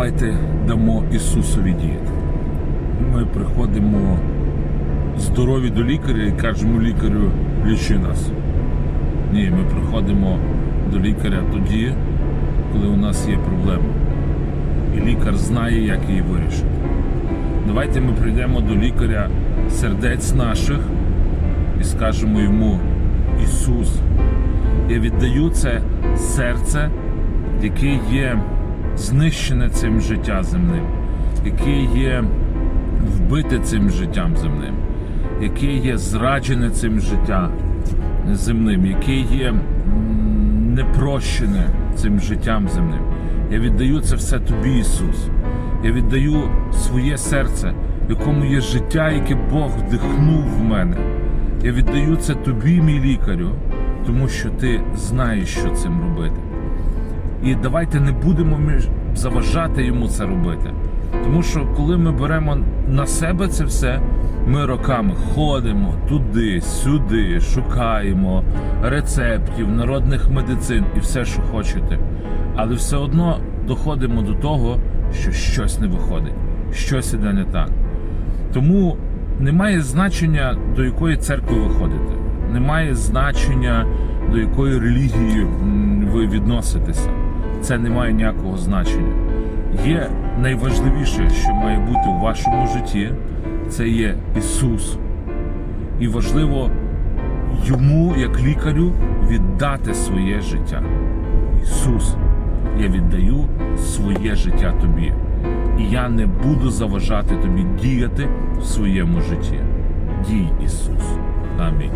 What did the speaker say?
давайте дамо Ісусові діяти. Ми приходимо здорові до лікаря і кажемо лікарю, лічи нас. Ні, ми приходимо до лікаря тоді, коли у нас є проблема. І лікар знає, як її вирішити. Давайте ми прийдемо до лікаря сердець наших і скажемо йому: Ісус, я віддаю це серце, яке є знищене цим життя земним, яке є вбите цим життям земним, яке є зраджене цим життям земним, яке є непрощене цим життям земним. Я віддаю це все тобі, Ісус. Я віддаю своє серце, якому є життя, яке Бог вдихнув в мене. Я віддаю це тобі, мій лікарю, тому що ти знаєш, що цим робити. І давайте не будемо заважати йому це робити. Тому що коли ми беремо на себе це все, ми роками ходимо туди, сюди, шукаємо рецептів, народних медицин і все, що хочете. Але все одно доходимо до того, що щось не виходить, щось іде не так. Тому немає значення, до якої церкви ви ходите. Немає значення, до якої релігії ви відноситеся. Це не має ніякого значення. Є найважливіше, що має бути у вашому житті, це є Ісус. І важливо йому, як лікарю, віддати своє життя. Ісус, я віддаю своє життя тобі. І я не буду заважати тобі діяти в своєму житті. Дій, Ісус. Амінь.